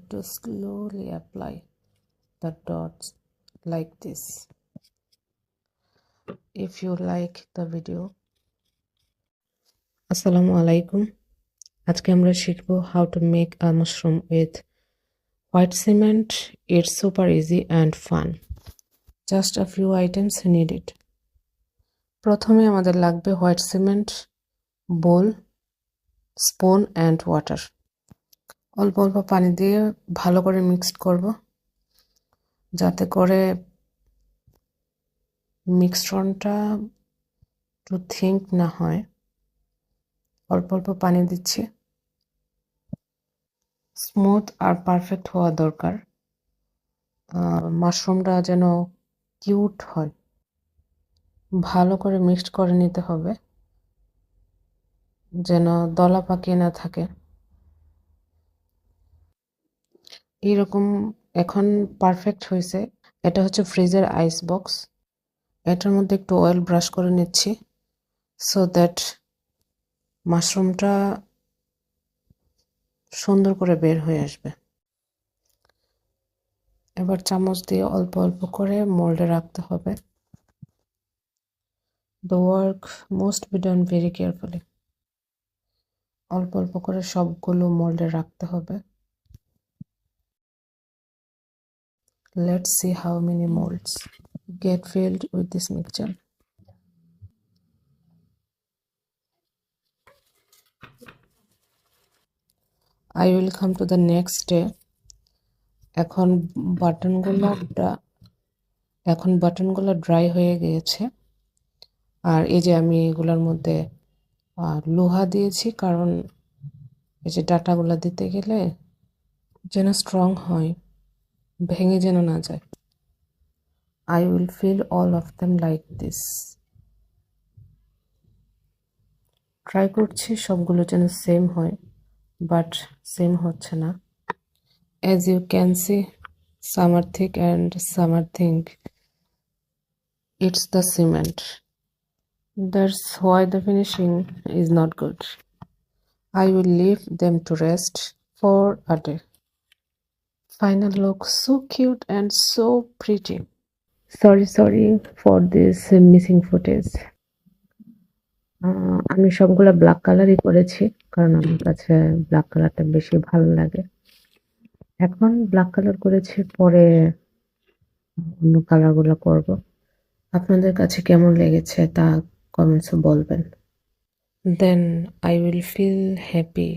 need to slowly apply the dots like this. If you like the video, আসসালামু আলাইকুম আজকে আমরা শিখব how to make a mushroom with white cement it's super easy and fun just a few items needed প্রথমে আমাদের লাগবে white cement bowl spoon and water অল্প অল্প পানি দিয়ে ভালো করে মিক্সড করব। যাতে করে মিক্সরনটা একটু থিঙ্ক না হয়। অল্প অল্প পানি দিচ্ছি। স্মুথ আর পারফেক্ট হওয়া দরকার। মাশরুমটা যেন কিউট হয়। ভালো করে মিক্সড করে নিতে হবে। যেন দলা পাকিয়ে না থাকে। এইরকম এখন পারফেক্ট হয়েছে। এটা হচ্ছে ফ্রিজের আইস বক্স এটার মধ্যে একটু অয়েল ব্রাশ করে নিচ্ছি সো দ্যাট মাশরুমটা সুন্দর করে বের হয়ে আসবে। এবার চামচ দিয়ে অল্প অল্প করে মোল্ডে রাখতে হবে। The work most be done very carefully অল্প অল্প করে সবগুলো মোল্ডে রাখতে হবে। Let's see how many molds get filled with this mixture. I will come to the next day. এখন বাটনগুলো এখন বাটনগুলো ড্রাই হয়ে গিয়েছে আর এই যে আমি এগুলোর মধ্যে লোহা দিয়েছি, কারণ এই যে ডাটাগুলো দিতে গেলে যেন স্ট্রং হয় ভেঙে যেন না যায়। I will fill all of them like this try করছি, সবগুলো যেন সেম হয় বাট সেম হচ্ছে না। As you can see some are thick and some are think it's the cement that's why the finishing is not good I will leave them to rest for a day. Final look. So cute and so pretty. Sorry sorry for this missing footage. আমি সবগুলো black কালারই করেছি, কারণ আমার কাছে black কালারটা বেশি ভালো লাগে। এখন ব্ল্যাক কালার করেছি, পরে অন্য কালারগুলো করব। আপনাদের কাছে কেমন লেগেছে তা কমেন্টসে বলবেন। Then I will feel happy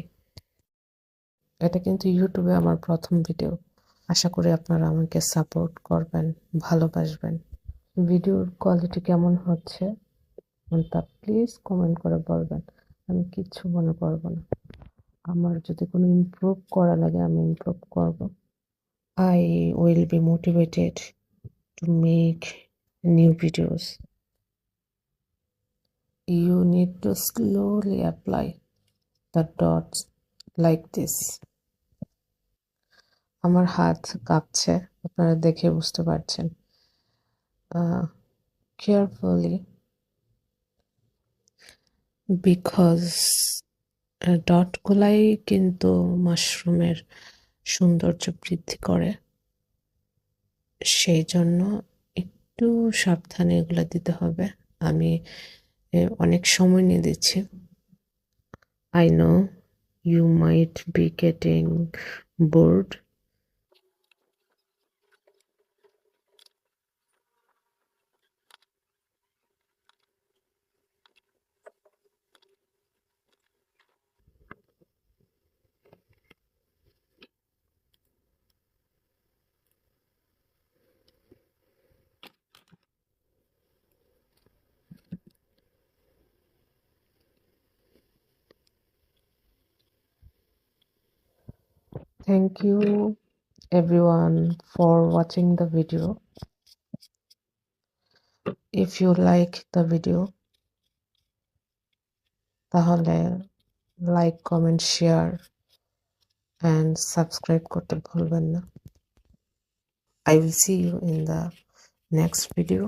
এটা কিন্তু ইউটিউবে আমার প্রথম ভিডিও আশা করি আপনারা আমাকে সাপোর্ট করবেন, ভালোবাসবেন। ভিডিওর কোয়ালিটি কেমন হচ্ছে? তা প্লিজ কমেন্ট করে বলবেন। আমি কিচ্ছু মনে করব না। আমার যদি কোনো ইমপ্রুভ করা লাগে, আমি ইমপ্রুভ করব। I will be motivated to make new videos you need to slowly apply the dots like this. আমার হাত কাঁপছে, আপনারা দেখে বুঝতে পারছেন। কেয়ারফুলি বিকজ ডটগুলাই কিন্তু মাশরুমের সৌন্দর্য বৃদ্ধি করে। সেই জন্য একটু সাবধানে এগুলো দিতে হবে। আমি অনেক সময় নিয়ে দিচ্ছি। I know you might be getting bored thank you everyone for watching the video if you like the video তাহলে like comment share and subscribe করতে ভুলবেন না I will see you in the next video